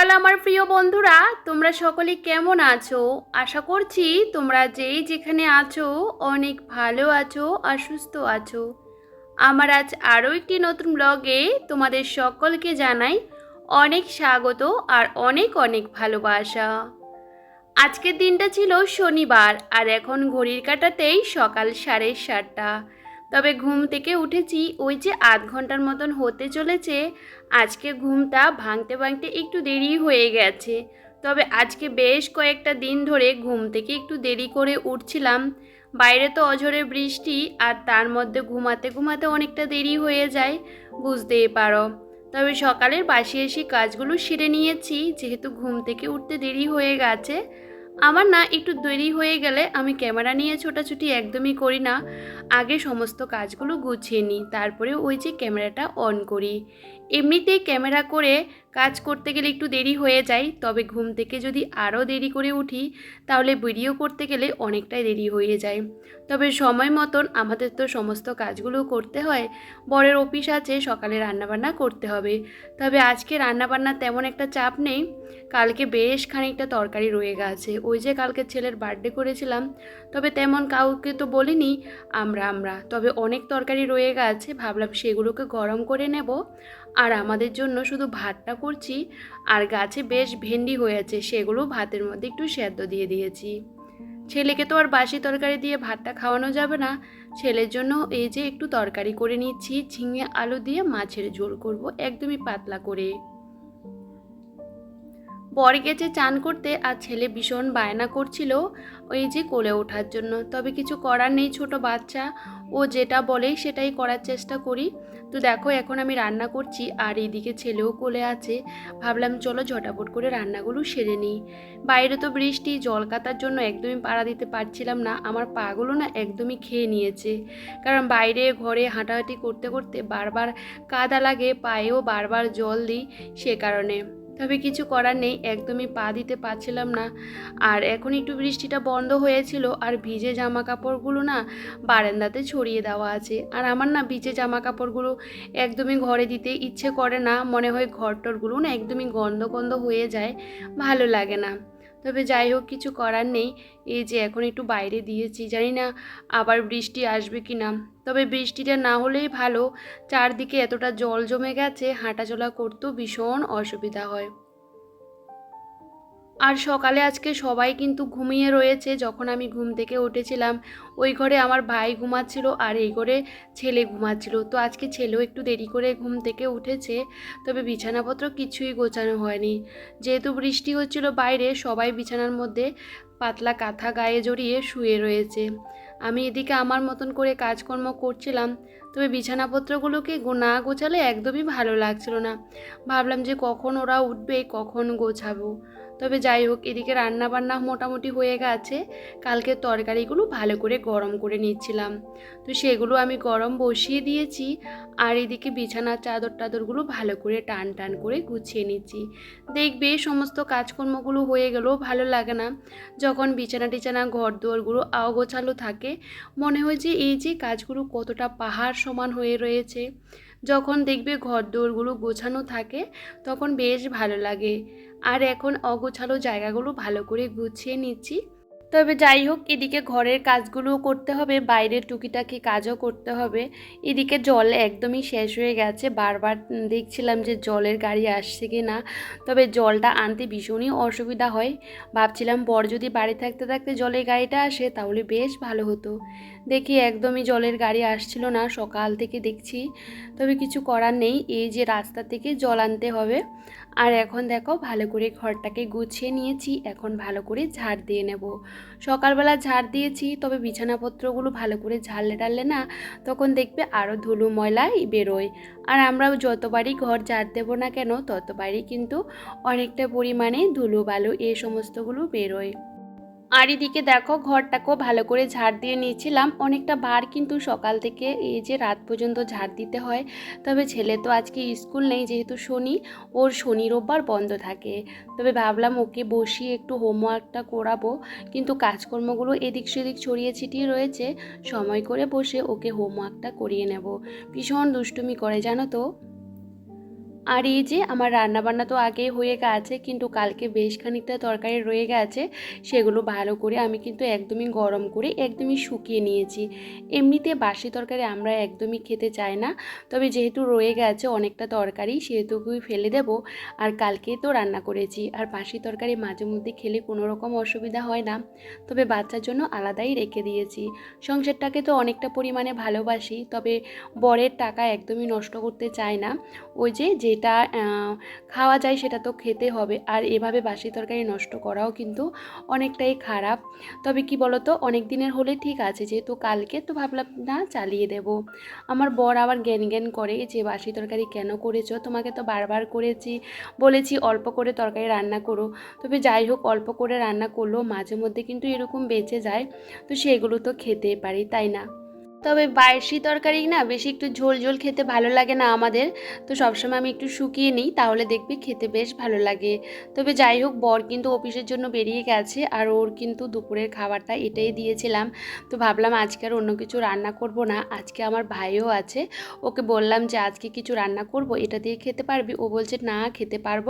সকাল, আমার প্রিয় বন্ধুরা, তোমরা সকলে কেমন আছো? আশা করছি তোমরা যেই যেখানে আছো, অনেক ভালো আছো আর সুস্থ আছো। আমার আজ আরও একটি নতুন ব্লগে তোমাদের সকলকে জানাই অনেক স্বাগত আর অনেক অনেক ভালোবাসা। আজকের দিনটা ছিল শনিবার আর এখন ঘড়ির কাটাতেই সকাল সাড়ে সাতটা। তবে ঘুম থেকে উঠেছি, ওই যে আধ ঘণ্টার মতন হতে চলেছে, আজকে ঘুমটা ভাঙতে ভাঙতে একটু দেরি হয়ে গেছে। তবে আজকে বেশ কয়েকটা দিন ধরে ঘুম থেকে একটু দেরি করে উঠছিলাম। বাইরে তো অঝরে বৃষ্টি, আর তার মধ্যে ঘুমাতে ঘুমাতে অনেকটা দেরি হয়ে যায়, বুঝতেই পারো। তবে সকালের বাসি এসে কাজগুলো সেরে নিয়েছি, যেহেতু ঘুম থেকে উঠতে দেরি হয়ে গেছে আমার না একটু দেরি হয়ে গেলে আমি ক্যামেরা নিয়ে ছোটাছুটি একদমই করি না। আগে সমস্ত কাজগুলো গুছিয়ে নিই, তারপরে ওই যে ক্যামেরাটা অন করি। এমনিতেই ক্যামেরা করে কাজ করতে গেলে একটু দেরি হয়ে যায়, তবে ঘুম থেকে যদি আরও দেরি করে উঠি, তাহলে ভিডিও করতে গেলে অনেকটাই দেরি হয়ে যায়। তবে সময় মতন আমাদের তো সমস্ত কাজগুলো করতে হয়, বরের অফিস আছে, সকালে রান্নাবান্না করতে হবে। তবে আজকে রান্নাবান্না তেমন একটা চাপ নেই, কালকে বেশ খানিকটা তরকারি রয়ে গেছে, ওই যে কালকে ছেলের বার্থডে করেছিলাম, তবে তেমন কাউকে তো বলিনি, আমরা আমরা, তবে অনেক তরকারি রয়ে গেছে, ভাবলাম সেগুলোকে গরম করে নেব আর আমাদের জন্য শুধু ভাতটা করছি, আর গাছে বেশ ভেন্ডি হয়েছে সেগুলো ভাতের মধ্যে একটু সেদ্ধ দিয়ে দিয়েছি। ছেলেকে তো আর বাসি তরকারি দিয়ে ভাতটা খাওয়ানো যাবে না। ছেলের জন্য এই যে একটু তরকারি করে নিচ্ছি, ঝিঙে আলু দিয়ে মাছের ঝোল করব একদমই পাতলা করে। বর গেছে চান করতে, আর ছেলে ভীষণ বায়না করছিল ওই যে কোলে ওঠার জন্য। তবে কিছু করার নেই ছোট বাচ্চা। ও যেটা বলে সেটাই করার চেষ্টা করি। তো দেখো এখন আমি রান্না করছি আর এদিকে ছেলেও কোলে আছে। ভাবলাম চলো ঝটাপট করে রান্নাগুলো সেরে নিই। বাইরে তো বৃষ্টি, জল কাতার জন্য একদমই পাড়া দিতে পারছিলাম না। আমার পাগুলো না একদমই খেয়ে নিয়েছে। কারণ বাইরে ঘরে হাঁটাহাঁটি করতে করতে বারবার কাদা লাগে, পায়েও বারবার জল দিই সে কারণে। তবে কিছু করার নেই, একদমই পা দিতে পারছিলাম না। আর এখন একটু বৃষ্টিটা বন্ধ হয়েছিল, আর ভিজে জামা কাপড়গুলো না বারান্দাতে ছড়িয়ে দেওয়া আছে। আর আমার না ভিজে জামা কাপড়গুলো একদমই ঘরে দিতে ইচ্ছে করে না, মনে হয় ঘর টরগুলো না একদমই গন্ধ গন্ধ হয়ে যায়, ভালো লাগে না। তবে যাই হোক, কিছু করার নেই। এই যে এখন একটু বাইরে দিয়েছি, জানি না আবার বৃষ্টি আসবে কি না। তবে বৃষ্টিটা না হলেই ভালো। চারদিকে এতটা জল জমে গেছে, হাঁটাচলা করতেও ভীষণ অসুবিধা হয়। আর সকালে আজকে সবাই কিন্তু ঘুমিয়ে রয়েছে। যখন আমি ঘুম থেকে উঠেছিলাম, ওই ঘরে আমার ভাই ঘুমাচ্ছিল আর এই ঘরে ছেলে ঘুমাচ্ছিল। তো আজকে ছেলেও একটু দেরি করে ঘুম থেকে উঠেছে, তবে বিছানাপত্র কিছুই গোছানো হয়নি। যেহেতু বৃষ্টি হচ্ছিল বাইরে, সবাই বিছানার মধ্যে পাতলা কাঁথা গায়ে জড়িয়ে শুয়ে রয়েছে। আমি এদিকে আমার মতন করে কাজকর্ম করছিলাম, তবে বিছানাপত্রগুলোকে না গোছালে একদমই ভালো লাগছিল না। ভাবলাম যে কখন ওরা উঠবে, কখন গোছাবো। তবে যাই হোক, এদিকে রান্না বান্না মোটামুটি হয়ে গেছে। কালকে তরকারিগুলো ভালো করে গরম করে নিচ্ছিলাম। তো সেগুলো আমি গরম বসিয়ে দিয়েছি আর এদিকে বিছানার চাদর টাদরগুলো ভালো করে টান টান করে গুছিয়ে নিচ্ছি। দেখবে সমস্ত কাজকর্মগুলো হয়ে গেলেও ভালো লাগে না। যখন বিছানা টিছানা ঘর দুয়ারগুলো অগোছালো থাকে, মনে হয় যে এই যে কাজগুলো কতটা পাহাড় সমান হয়ে রয়েছে। যখন দেখবে ঘর দৌড়গুলো গোছানো থাকে, তখন বেশ ভালো লাগে। আর এখন অগোছালো জায়গাগুলো ভালো করে গুছিয়ে নিচ্ছি। তবে যাই হোক, এদিকে ঘরের কাজগুলোও করতে হবে, বাইরের টুকিটাকি কাজও করতে হবে। এদিকে জল একদমই শেষ হয়ে গেছে, বারবার দেখছিলাম যে জলের গাড়ি আসছে কি না তবে জলটা আনতে ভীষণই অসুবিধা হয়। ভাবছিলাম, বর যদি বাড়ি থাকতে থাকতে জলের গাড়িটা আসে, তাহলে বেশ ভালো হতো। দেখি একদমই জলের গাড়ি আসছিল না, সকাল থেকে দেখছি। তবে কিছু করার নেই, এই যে রাস্তা থেকে জল আনতে হবে। আর এখন দেখো ভালো করে ঘরটাকে গুছিয়ে নিয়েছি, এখন ভালো করে ঝাড় দিয়ে নেব। সকালবেলা ঝাড় দিয়েছি, তবে বিছানাপত্রগুলো ভালো করে ঝাড়লে টাড়লে না তখন দেখবে আরও ধুলো ময়লাই বেরোয়। আর আমরা যতবারই ঘর ঝাড় দেবো না কেন, ততবারই কিন্তু অনেকটা পরিমাণে ধুলো বালু এই সমস্তগুলো বেরোয়। আর এদিকে দেখো, ঘরটাকেও ভালো করে ঝাড় দিয়ে নিয়েছিলাম। অনেকটা বার কিন্তু সকাল থেকে এই যে রাত পর্যন্ত ঝাড় দিতে হয়। তবে ছেলে তো আজকে স্কুল নেই, যেহেতু শনি, ওর শনি রোববার বন্ধ থাকে। তবে ভাবলাম ওকে বসিয়ে একটু হোমওয়ার্কটা করাবো। কিন্তু কাজকর্মগুলো এদিক সেদিক ছড়িয়ে ছিটিয়ে রয়েছে। সময় করে বসে ওকে হোমওয়ার্কটা করিয়ে নেব। ভীষণ দুষ্টুমি করে, জানো তো? আর এই যে আমার রান্নাবান্না তো আগে হয়ে গেছে, কিন্তু কালকে বেশ খানিকটা তরকারি রয়ে গেছে, সেগুলো ভালো করে আমি কিন্তু একদমই গরম করে একদমই শুকিয়ে নিয়েছি। এমনিতে বাসি তরকারি আমরা একদমই খেতে চাই না, তবে যেহেতু রয়ে গেছে অনেকটা তরকারি, সেহেতুকুই ফেলে দেব, আর কালকে তো রান্না করেছি। আর বাসি তরকারি মাঝে মধ্যে খেলে কোনো রকম অসুবিধা হয় না, তবে বাচ্চার জন্য আলাদাই রেখে দিয়েছি। সংসারটাকে তো অনেকটা পরিমাণে ভালোবাসি, তবে বরের টাকা একদমই নষ্ট করতে চাই না। ওই যে যে যেটা খাওয়া যায় সেটা তো খেতে হবে। আর এভাবে বাসি তরকারি নষ্ট করাও কিন্তু অনেকটাই খারাপ। তবে কি বলতো, অনেক দিনের হলে ঠিক আছে, যেহেতু কালকে, তো ভাবলাম না চালিয়ে দেব। আমার বর আবার জ্ঞান জ্ঞান করে যে, বাসি তরকারি কেন করেছ? তোমাকে তো বারবার করেছি, বলেছি অল্প করে তরকারি রান্না করো। তবে যাই হোক, অল্প করে রান্না করলেও মাঝে মধ্যে কিন্তু এরকম বেঁচে যায়। তো সেগুলো তো খেতে পারি, তাই না? তবে বায়সি তরকারি না বেশি একটু ঝোল ঝোল খেতে ভালো লাগে না আমাদের। তো সবসময় আমি একটু শুকিয়ে নিই, তাহলে দেখবি খেতে বেশ ভালো লাগে। তবে যাই হোক, বর কিন্তু অফিসের জন্য বেরিয়ে গেছে আর ওর কিন্তু দুপুরের খাবারটা এটাই দিয়েছিলাম। তো ভাবলাম আজকে আর অন্য কিছু রান্না করব না, আজকে আমার ভাইও আছে। ওকে বললাম যে আজকে কিছু রান্না করব, এটা দিয়ে খেতে পারবি? ও বলছে, না, খেতে পারব।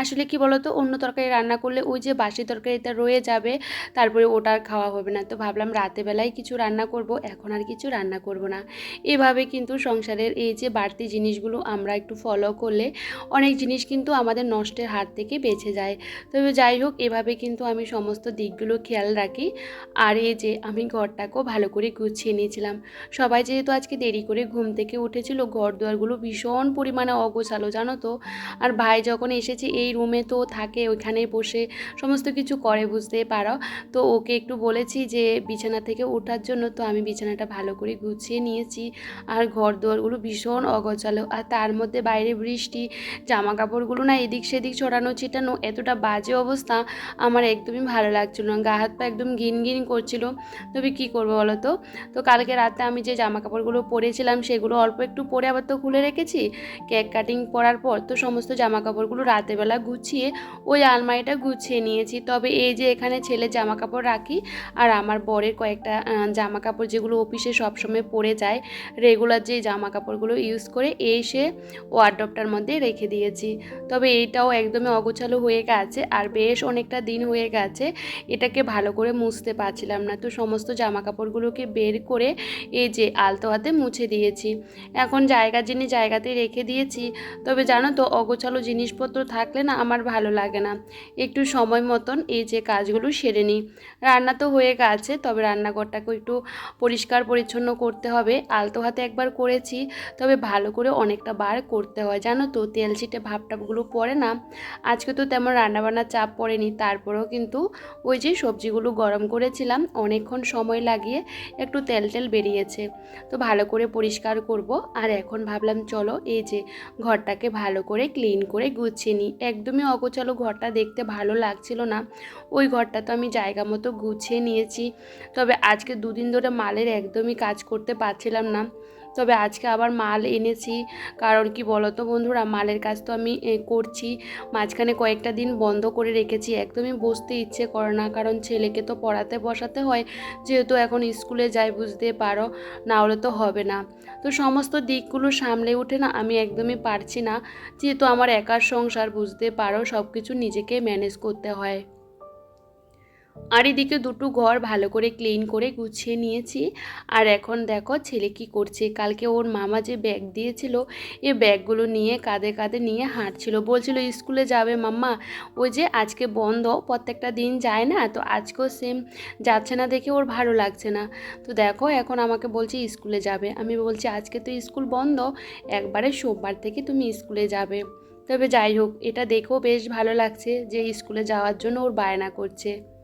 আসলে কি বলতো, অন্য তরকারি রান্না করলে ওই যে বাসি তরকারিটা রয়ে যাবে, তারপরে ওটা খাওয়া হবে না। তো ভাবলাম রাতেবেলায় কিছু রান্না করব, এখন আর কিছু রান্না করব না। এভাবে কিন্তু সংসারের এই যে বাড়তি জিনিসগুলো আমরা একটু ফলো করলে অনেক জিনিস কিন্তু আমাদের নষ্টের হাত থেকে বেঁচে যায়। তবে যাই হোক, এভাবে কিন্তু আমি সমস্ত দিকগুলো খেয়াল রাখি। আর এই যে আমি ঘরটাকেও ভালো করে গুছিয়ে নিয়েছিলাম। সবাই যেহেতু আজকে দেরি করে ঘুম থেকে উঠেছিল ঘর দুয়ারগুলো ভীষণ পরিমাণে অগোছালো, জানো তো। আর ভাই যখন এসেছে, এই রুমে তো থাকে ওইখানে বসে সমস্ত কিছু করে বুঝতে পারো। তো ওকে একটু বলেছি যে, বিছানা থেকে ওঠার জন্য তো আমি বিছানাটা ভালো করে গুছিয়ে নিয়েছি। আর ঘর দুয়ারগুলো ভীষণ অগোছালো। আর তার মধ্যে বাইরে বৃষ্টি জামা কাপড়গুলো না এদিক সেদিক ছড়ানো ছিটানো, এতটা বাজে অবস্থা আমার একদমই ভালো লাগছিল না। গা হাত পা একদম গিন গিন করছিল। তবে কী করব বলো তো? তো কালকে রাতে আমি যে জামা কাপড়গুলো পরেছিলাম, সেগুলো অল্প একটু পরে আবার তো খুলে রেখেছি। কেক কাটিং পরার পর তো সমস্ত জামা কাপড়গুলো রাতেবেলা গুছিয়ে ওই আলমারিটা গুছিয়ে নিয়েছি। তবে এই যে এখানে ছেলে জামা কাপড় রাখি, আর আমার বরের কয়েকটা জামা কাপড় যেগুলো অফিসে সবসময় পরে যায়। রেগুলার যে জামা কাপড়গুলো ইউজ করে এসে ওয়ার্ডরপটার মধ্যে রেখে দিয়েছি। তবে এইটাও একদমই অগোছালো হয়ে গেছে আর বেশ অনেকটা দিন হয়ে গেছে। এটাকে ভালো করে মুছতে পারছিলাম না। তো সমস্ত জামা কাপড়গুলোকে বের করে এই যে আলতো হাতে মুছে দিয়েছি। এখন জায়গা যিনি জায়গাতেই রেখে দিয়েছি। তবে জানো তো, অগোছালো জিনিসপত্র থাকলে না আমার ভালো লাগে না। একটু সময় মতন এই যে কাজগুলো সেরে নিই। রান্না তো হয়ে গেছে, তবে রান্নাঘরটাকে একটু পরিষ্কার পরিচ্ছন্ন করতে হবে। আলতো হাতে একবার করেছি, তবে ভালো করে অনেকটা বার করতে হয়। জানো তো, তেল ছিটে ভাবটাপগুলো পড়ে না। আজকে তো তেমন রান্নাবান্নার চাপ পড়েনি, তারপরেও কিন্তু ওই যে সবজিগুলো গরম করেছিলাম, অনেকক্ষণ সময় লাগিয়ে একটু তেল তেল বেরিয়েছে। তো ভালো করে পরিষ্কার করব। আর এখন ভাবলাম, চলো এই যে ঘরটাকে ভালো করে ক্লিন করে গুছিয়ে নিই। একদমই অগোছালো ঘরটা দেখতে ভালো লাগছিল না। ওই ঘরটা তো আমি জায়গা মতো গুছিয়ে নিয়েছি। তবে আজকে দুদিন ধরে মালের একদমই কাজ করতে পারছিলাম না। তবে আজকে আবার মাল এনেছি। কারণ কি বলতো বন্ধুরা, মালের কাজ তো আমি করছি। মাঝখানে কয়েকটা দিন বন্ধ করে রেখেছি। একদমই বসতে ইচ্ছে করে না। কারণ ছেলেকে তো পড়াতে বসাতে হয়। যেহেতু এখন স্কুলে যাই বুঝতে পারো। না হলে তো হবে না। তো সমস্ত দিকগুলো সামলে উঠে না আমি একদমই পারছি না। যেহেতু আমার একার সংসার, বুঝতে পারো। সব কিছু নিজেকে ম্যানেজ করতে হয়। আর এদিকে দুটো ঘর ভালো করে ক্লিন করে গুছিয়ে নিয়েছি। আর এখন দেখো ছেলে কি করছে? কালকে ওর মামা যে ব্যাগ দিয়েছিল এ ব্যাগগুলো নিয়ে কাঁধে কাঁধে নিয়ে হাঁটছিল। বলছিল, স্কুলে যাবে মাম্মা। ওই যে আজকে বন্ধ, প্রত্যেকটা দিন যায় না, তো আজকেও সেম যাচ্ছে না দেখে ওর ভালো লাগছে না। তো দেখো এখন আমাকে বলছে, স্কুলে যাবে। আমি বলছি, আজকে তো স্কুল বন্ধ, একবারে সোমবার থেকে তুমি স্কুলে যাবে। তবে যাই হোক, এটা দেখেও বেশ ভালো লাগছে যে স্কুলে যাওয়ার জন্য ওর বায়না করছে।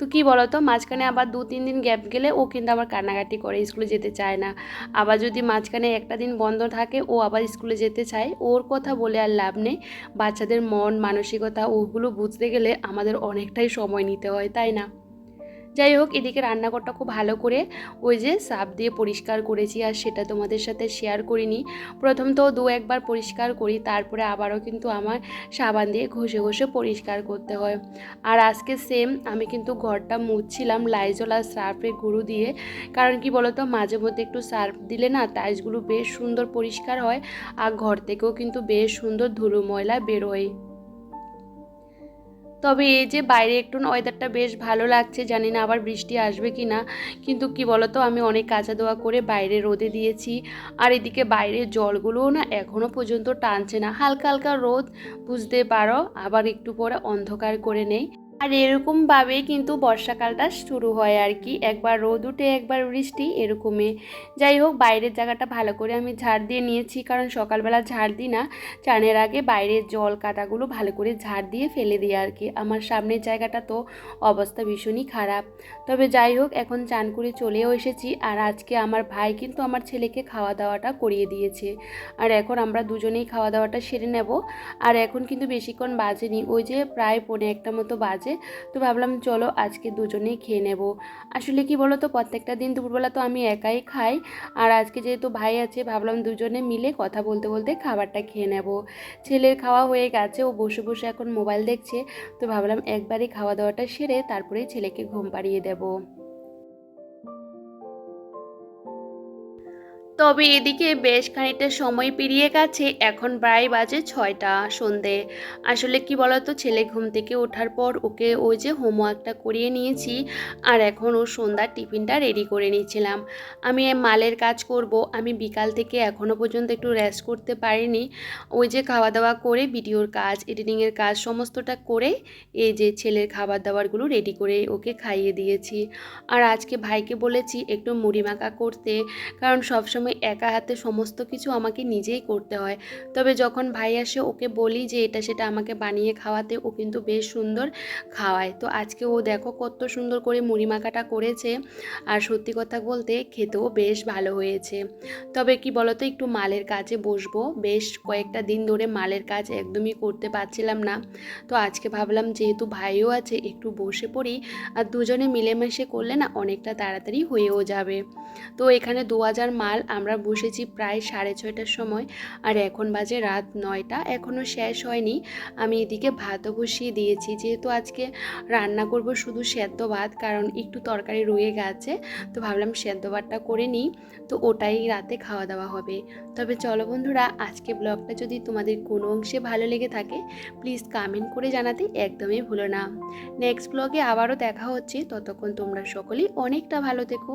তো কী তো মাঝখানে আবার দু, তিন দিন গ্যাপ গেলে ও কিন্তু আবার কান্নাকাটি করে, স্কুলে যেতে চায় না। আবার যদি মাঝখানে একটা দিন বন্ধ থাকে, ও আবার স্কুলে যেতে চায়, ওর কথা বলে আর লাভ নেই। বাচ্চাদের মন, মানসিকতা, ওগুলো বুঝতে গেলে আমাদের অনেকটাই সময় নিতে হয়, তাই না? যাই হোক, এদিকে রান্নাঘরটা খুব ভালো করে ওই যে সাপ দিয়ে পরিষ্কার করেছি আর সেটা তোমাদের সাথে শেয়ার করিনি। প্রথম তো দু একবার পরিষ্কার করি, তারপরে আবারও কিন্তু আমার সাবান দিয়ে ঘষে ঘষে পরিষ্কার করতে হয়। আর আজকে সেম আমি কিন্তু ঘরটা মুছছিলাম লাইজল আর সার্ফের গুঁড়ো দিয়ে। কারণ কি বলতো, মাঝে মধ্যে একটু সার্ফ দিলে না টাইলসগুলো বেশ সুন্দর পরিষ্কার হয়, আর ঘর থেকেও কিন্তু বেশ সুন্দর ধুলো ময়লা বেরোয় তবে এই যে বাইরে একটু ওয়েদারটা বেশ ভালো লাগছে, জানি না আবার বৃষ্টি আসবে কি না কিন্তু কি বলতো, আমি অনেক কাঁচা দোয়া করে বাইরে রোদে দিয়েছি। আর এদিকে বাইরের জলগুলোও না এখনও পর্যন্ত টানছে না। হালকা হালকা রোদ, বুঝতে পারো। আবার একটু পরে অন্ধকার করে নেই। আর এরকমভাবেই কিন্তু বর্ষাকালটা শুরু হয় আর কি। একবার রোদ উঠে, একবার বৃষ্টি, এরকমই। যাই হোক, বাইরের জায়গাটা ভালো করে আমি ঝাড় দিয়ে নিয়েছি, কারণ সকালবেলা ঝাড় দিই না। চানের আগে বাইরের জল কাটাগুলো ভালো করে ঝাড় দিয়ে ফেলে দিই আর কি। আমার সামনের জায়গাটা তো অবস্থা ভীষণই খারাপ। তবে যাই হোক, এখন চান করে চলেও এসেছি। আর আজকে আমার ভাই কিন্তু আমার ছেলেকে খাওয়া দাওয়াটা করিয়ে দিয়েছে। আর এখন আমরা দুজনেই খাওয়া দাওয়াটা সেরে নেব। আর এখন কিন্তু বেশিক্ষণ বাজেনি। ওই যে প্রায় পৌনে একটা মতো বাজে। তো ভাবলাম, চলো আজকে দুজনেই খেয়ে নেব। আসলে কি বলো তো প্রত্যেকটা দিন দুপুরবেলা তো আমি একাই খাই। আর আজকে যেহেতু ভাই আছে, ভাবলাম দুজনে মিলে কথা বলতে বলতে খাবারটা খেয়ে নেব। ছেলের খাওয়া হয়ে গেছে, ও বসে বসে এখন মোবাইল দেখছে। তো ভাবলাম একবারই খাওয়া দাওয়াটা সেরে তারপরেই ছেলেকে ঘুম পাড়িয়ে দেবো। তবে এদিকে বেশ খানিকটা সময় পেরিয়ে গেছে। এখন প্রায় বাজে ছয়টা সন্ধে। আসলে কি বলতো, ছেলে ঘুম থেকে ওঠার পর ওকে ওই যে হোমওয়ার্কটা করিয়ে নিয়েছি আর এখন ও সন্ধ্যার টিফিনটা রেডি করে নিয়েছিলাম। আমি মালের কাজ করব। আমি বিকাল থেকে এখনও পর্যন্ত একটু রেস্ট করতে পারিনি। ওই যে খাওয়া দাওয়া করে, ভিডিওর কাজ, এডিটিংয়ের কাজ সমস্তটা করে এই যে ছেলের খাবার দাবারগুলো রেডি করে ওকে খাইয়ে দিয়েছি। আর আজকে ভাইকে বলেছি একটু মুড়ি মাখা করতে। কারণ সবসময় একা হাতে সমস্ত কিছু আমাকে নিজেই করতে হয়। তবে যখন ভাই আসে, ওকে বলি যে, এটা সেটা আমাকে বানিয়ে খাওয়াতে, ও কিন্তু বেশ সুন্দর খাওয়ায়। তো আজকে ও দেখো কত সুন্দর করে মুড়ি মাখাটা করেছে। আর সত্যি কথা বলতে খেতেও বেশ ভালো হয়েছে। তবে কি বলতো, একটু মালের কাজে বসবো। বেশ কয়েকটা দিন ধরে মালের কাজ একদমই করতে পারছিলাম না। তো আজকে ভাবলাম, যেহেতু ভাইও আছে, একটু বসে পড়ি। আর দুজনে মিলেমিশে করলে না, অনেকটা তাড়াতাড়ি হয়েও যাবে। তো এখানে দু হাজার মাল আমরা বসেছি প্রায় সাড়ে ছয়টার সময়, আর এখন বাজে রাত নয়টা এখনও শেষ হয়নি। আমি এদিকে ভাতও বসিয়ে দিয়েছি, যেহেতু আজকে রান্না করব শুধু সেদ্ধ ভাত, কারণ একটু তরকারি রয়ে গেছে, তো ভাবলাম সেদ্ধ ভাতটা করে নিই, তো ওটাই রাতে খাওয়া দাওয়া হবে। তবে চলো বন্ধুরা, আজকে ব্লগটা যদি তোমাদের কোনো অংশে ভালো লেগে থাকে প্লিজ কামেন্ট করে জানাতে একদমই ভুলো না। নেক্সট ব্লগে আবারও দেখা হচ্ছে, ততক্ষণ তোমরা সকলেই অনেকটা ভালো থেকো।